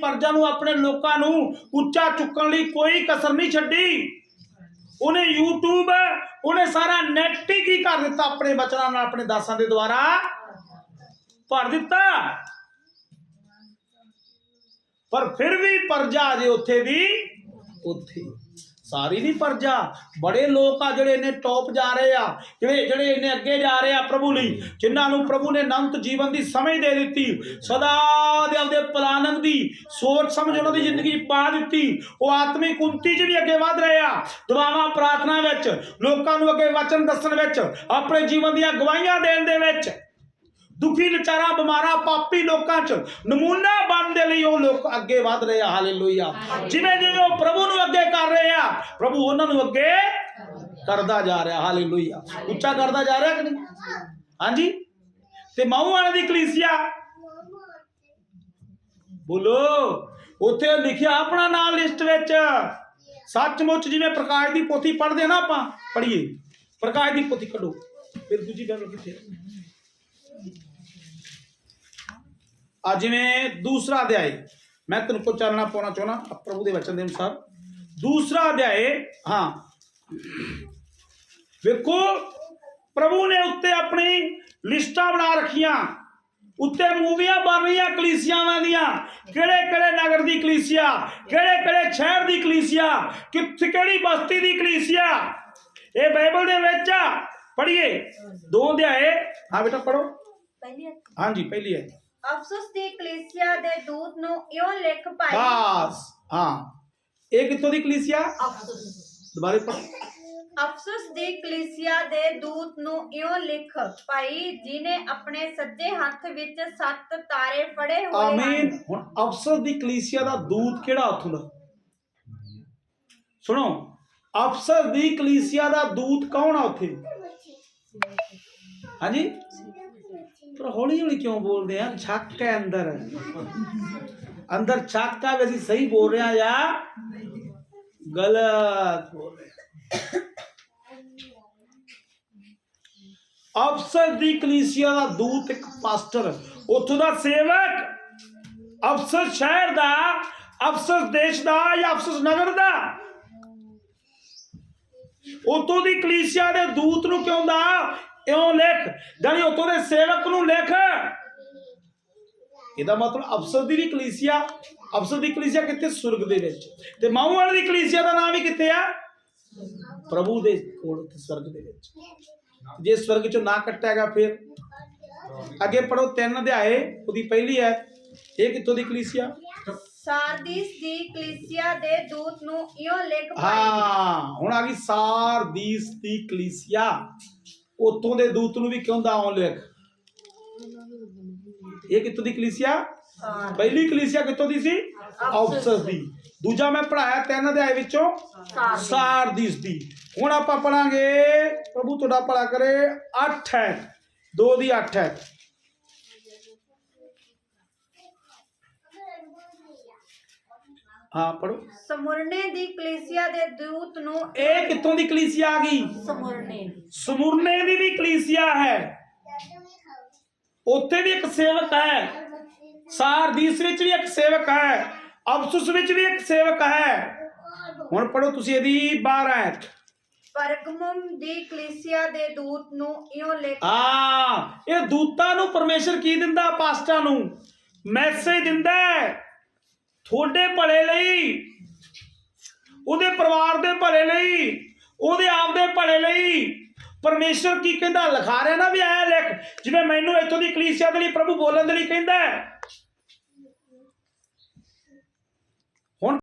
ਪਰਜਾ ਨੂੰ ਆਪਣੇ ਲੋਕਾਂ ਨੂੰ ਉੱਚਾ ਚੁੱਕਣ ਲਈ ਕੋਈ ਕਸਰ ਨਹੀਂ ਛੱਡੀ। ਉਹਨੇ YouTube, ਉਹਨੇ ਸਾਰਾ ਨੈਟ ਹੀ ਕੀ ਕਰ ਦਿੱਤਾ ਆਪਣੇ ਬਚਨਾਂ ਨਾਲ, ਆਪਣੇ ਦਾਸਾਂ ਦੇ ਦੁਆਰਾ? ਭਰ ਦਿੱਤਾ। ਪਰ ਫਿਰ ਵੀ ਪਰਜਾ ਜੇ ਉੱਥੇ ਦੀ ਉੱਥੇ। ਸਾਰੀ ਨਹੀਂ ਪਰਜਾ। ਬੜੇ ਲੋਕ ਆ ਜਿਹੜੇ ਇਹਨੇ ਟੌਪ ਜਾ ਰਹੇ ਆ, ਜਿਹੜੇ ਜਿਹੜੇ ਇਹਨੇ ਅੱਗੇ ਜਾ ਰਹੇ ਆ ਪ੍ਰਭੂ ਲਈ, ਜਿਨ੍ਹਾਂ ਨੂੰ ਪ੍ਰਭੂ ਨੇ ਅਨੰਤ ਜੀਵਨ ਦੀ ਸਮਝ ਦੇ ਦਿੱਤੀ, ਸਦਾ ਦੇ ਆਪਦੇ ਪਲਾਨੰਗ ਦੀ ਸੋਚ ਸਮਝ ਉਹਨਾਂ ਦੀ ਜ਼ਿੰਦਗੀ ਪਾ ਦਿੱਤੀ। ਉਹ ਆਤਮਿਕ ਉન્નਤੀ 'ਚ ਵੀ ਅੱਗੇ ਵਧ ਰਹੇ ਆ। ਦੁਆਵਾਂ ਪ੍ਰਾਰਥਨਾ ਵਿੱਚ, ਲੋਕਾਂ ਨੂੰ ਅੱਗੇ ਵਚਨ ਦੱਸਣ ਵਿੱਚ, ਆਪਣੇ ਜੀਵਨ ਦੀਆਂ ਗਵਾਹੀਆਂ ਦੇਣ ਦੇ ਵਿੱਚ। ਦੁਖੀ ਵਿਚਾਰਾ ਬਿਮਾਰਾ, ਪਾਪੀ ਲੋਕਾਂ 'ਚ ਨਮੂਨਾ ਬਣਨ ਦੇ ਲਈ ਉਹ ਲੋਕ ਅੱਗੇ ਵਧ ਰਹੇ ਆ। ਹਾਲੇਲੂਇਆ। ਜਿਵੇਂ ਜਿਵੇਂ ਉਹ ਪ੍ਰਭੂ ਨੂੰ ਅੱਗੇ ਪ੍ਰਭੂ ਉਹਨਾਂ ਨੂੰ ਅੱਗੇ ਕਰਦਾ। ਜਾ ਰਿਹਾ ਹਾਲੇਲੂਇਆ। ਉੱਚਾ ਕਰਦਾ ਜਾ ਰਿਹਾ ਕਿ ਨਹੀਂ? ਹਾਂਜੀ? ਤੇ ਮਾਊ ਵਾਲੇ ਦੀ ਕਲੀਸਿਆ? ਬੋਲੋ। ਉੱਥੇ ਲਿਖਿਆ ਆਪਣਾ ਨਾਮ ਲਿਸਟ ਵਿੱਚ। ਸੱਚਮੁੱਚ ਜਿਵੇਂ ਪ੍ਰਕਾਸ਼ ਦੀ ਪੋਥੀ ਪੜ੍ਹਦੇ ਨਾ ਆਪਾਂ ਪੜ੍ਹੀਏ। ਪ੍ਰਕਾਸ਼ ਦੀ ਪੋਥੀ ਕੱਢੋ। ਫਿਰ ਦੂਜੀ ਗੱਲ ਕਿੱਥੇ ਆ? ਜਿਵੇਂ ਦੂਸਰਾ ਅਧਿਆਇ। ਮੈਂ ਤੈਨੂੰ ਕੋ ਚਾਨਣਾ ਪਾਉਣਾ ਚਾਹਣਾ ਪ੍ਰਭੂ ਦੇ ਵਚਨ ਦੇ ਅਨੁਸਾਰ। ਦੂਸਰਾ ਅਧਿਆਇ ਹਾਂ। ਵੇਖੋ ਪ੍ਰਭੂ ਨੇ ਉੱਤੇ ਆਪਣੀ ਲਿਸਟਾਂ ਬਣਾ ਰੱਖੀਆਂ। ਉੱਤੇ ਮੂਵੀਆਂ ਬਣ ਰਹੀਆਂ ਕਲੀਸਿਆਵਾਂ ਦੀਆਂ। ਕਿਹੜੇ ਕਿਹੜੇ ਨਗਰ ਦੀ ਕਲੀਸਿਆ? ਕਿਹੜੇ ਕਿਹੜੇ ਸ਼ਹਿਰ ਦੀ ਕਲੀਸਿਆ? ਕਿੱਥੇ ਕਿਹੜੀ ਬਸਤੀ ਦੀ ਕਲੀਸਿਆ? ਇਹ ਬਾਈਬਲ ਦੇ ਵਿੱਚ ਆ। ਪੜ੍ਹੀਏ। ਦੋ ਅਧਿਆਏ। ਹਾਂ ਬੇਟਾ ਪੜੋ ਪਹਿਲੀ ਹਾਂਜੀ ਪਹਿਲੀ ਹੈ ਅਫਸੋਸ ਦੀ ਕਲੀਸਿਆ ਦੇ ਦੂਤ ਨੂੰ ਇਉਂ ਲਿਖ ਪਾਈ। ਬਾਸ। ਹਾਂ। ਇਹ ਕਿੱਥੋਂ ਦੀ ਕਲੀਸਿਆ? ਦੁਬਾਰੇ ਪੜ੍ਹ। ਅਫਸੋਸ ਦੀ ਕਲੀਸਿਆ ਦੇ ਦੂਤ ਨੂੰ ਇਉਂ ਲਿਖ ਪਾਈ ਜਿਨੇ ਆਪਣੇ ਸੱਜੇ ਹੱਥ ਵਿੱਚ ਸੱਤ ਤਾਰੇ ਫੜੇ ਹੋਏ ਆਮੀਨ। ਹਨ ਹੁਣ ਅਫਸਰ ਦੀ ਕਲੀਸਿਆ ਦਾ ਦੂਤ ਕਿਹੜਾ ਉੱਥੋਂ ਦਾ? ਸੁਣੋ ਅਫਸਰ ਦੀ ਕਲੀਸਿਆ ਦਾ ਦੂਤ ਕੌਣ ਆ ਉੱਥੇ? ਹਾਂਜੀ? ਪਰ ਹੌਲੀ ਹੌਲੀ ਕਿਉਂ ਬੋਲਦੇ ਆ? ਛੱਕ ਹੈ ਅੰਦਰ। ਅੰਦਰ ਛੱਕ ਆ ਵੀ ਅਸੀਂ ਸਹੀ ਬੋਲ ਰਹੇ ਆ ਜਾਂ ਗਲਤ ਅਫਸਰ ਦੀ ਕਲੀਸਿਆ ਦਾ ਦੂਤ ਇੱਕ ਪਾਸਟਰ, ਉੱਥੋਂ ਦਾ ਸੇਵਕ। ਅਫਸਰ ਸ਼ਹਿਰ ਦਾ, ਅਫਸਰ ਦੇਸ਼ ਦਾ ਜਾਂ ਅਫਸਰ ਨਗਰ ਦਾ? ਉਤੋਂ ਦੀ ਕਲੀਸਿਆ ਦੇ ਦੂਤ ਨੂੰ ਕਿਉਂ ਦਾ? ਇਉਂ ਲਿਖ ਜਾਨੀ ਉਤੋਂ ਦੇ ਸੇਵਕ ਨੂੰ ਲਿਖ। ਇਹਦਾ ਮਤਲਬ ਅਫਸਰ ਦੀ ਵੀ ਕਲੀਸਿਆ ਅਫਸਰ ਦੀ ਕਲੀਸਿਆ ਕਿੱਥੇ? ਸੁਰਗ ਦੇ ਵਿੱਚ। ਤੇ ਮਾਊ ਵਾਲੇ ਦੀ ਕਲੀਸਿਆ ਦਾ ਨਾਮ ਵੀ ਕਿੱਥੇ ਆ? ਪ੍ਰਭੂ ਦੇ ਕੋਲ ਸਵਰਗ ਦੇ ਵਿੱਚ। ਜੇ ਸਵਰਗ ਚੋਂ ਨਾ ਕੱਟਿਆ ਗਿਆ ਫਿਰ? ਅੱਗੇ ਪੜੋ ਤਿੰਨ ਅਧਿਆਏ ਉਹਦੀ ਪਹਿਲੀ ਹੈ ਇਹ ਕਿੱਥੋਂ ਦੀ ਕਲੀਸਿਆ? ਸਾਰਦੀਸ ਦੀ ਕਲੀਸਿਆ ਦੇ ਦੂਤ ਨੂੰ ਇਉਂ ਲਿਖ ਪਾਈ। ਹਾਂ ਹੁਣ ਆ ਗਈ ਸਾਰਦੀਸ ਦੀ ਕਲੀਸਿਆ। ਉਤੋਂ ਦੇ ਦੂਤ ਨੂੰ ਵੀ ਕਿਉਂ ਦਾ ਆਉਂ ਲਿਖ? ਇਹ ਕਿੱਥੋਂ ਦੀ ਕਲੀਸਿਆ? ਪਹਿਲੀ ਕਲੀਸਿਆ ਕਿੱਥੋਂ ਦੀ ਸੀ? ਅਫਸਰ ਦੀ। ਦੂਜਾ ਮੈਂ ਪੜਾਇਆ ਤਿੰਨ ਅਧਿਆਏ ਵਿੱਚੋਂ ਸਾਰਦੀਸ। ਦੀ। ਹੁਣ ਆਪਾਂ ਪੜਾਂਗੇ ਪ੍ਰਭੂ ਤੁਹਾਡਾ ਭਲਾ ਕਰੇ 8 ਹੈ। 2 ਦੀ 8 ਹੈ। ਹਾਂ ਪੜੋ ਸਮੁਰਨੇ ਦੀ ਕਲੀਸਿਆ ਦੇ ਦੂਤ ਨੂੰ ਇਹ ਕਿੱਥੋਂ ਦੀ ਕਲੀਸਿਆ ਆ ਗਈ? ਸਮੁਰਨੇ ਸਮੁਰਨੇ ਦੀ ਵੀ ਕਲੀਸਿਆ ਹੈ। ਉੱਥੇ ਵੀ ਇੱਕ ਸੇਵਕ ਹੈ। ਸਾਰਦੀਸ ਵਿੱਚ ਵੀ ਇੱਕ ਸੇਵਕ ਹੈ। ਅਫਸੁਸ ਵਿੱਚ ਵੀ ਇੱਕ ਸੇਵਕ ਹੈ। ਹੁਣ ਪੜੋ ਤੁਸੀਂ ਇਹਦੀ 12 ਹੈ ਪਰਗਮਮ ਦੀ ਕਲੀਸਿਆ ਦੇ ਦੂਤ ਨੂੰ ਇਉਂ ਲਿਖ ਆ ਇਹ ਦੂਤਾਂ ਨੂੰ ਪਰਮੇਸ਼ਰ ਕੀ ਦਿੰਦਾ? ਪਾਸਟਾਂ ਨੂੰ। ਮੈਸੇਜ ਦਿੰਦਾ ਤੁਹਾਡੇ ਭਲੇ ਲਈ ਉਹਦੇ ਪਰਿਵਾਰ ਦੇ ਭਲੇ ਲਈ ਉਹਦੇ ਆਪ ਦੇ ਭਲੇ ਲਈ। ਪਰਮੇਸ਼ਰ ਕੀ ਕਹਿੰਦਾ? ਲਿਖਾ ਰਿਹਾ ਨਾ ਵੀ ਜਿਵੇਂ ਮੈਨੂੰ ਇੱਥੋਂ ਦੀ ਕਲੀਸਿਆ ਦੇ ਲਈ ਪ੍ਰਭੂ ਬੋਲਣ ਦੇ ਲਈ ਕਹਿੰਦਾ ਹੈ।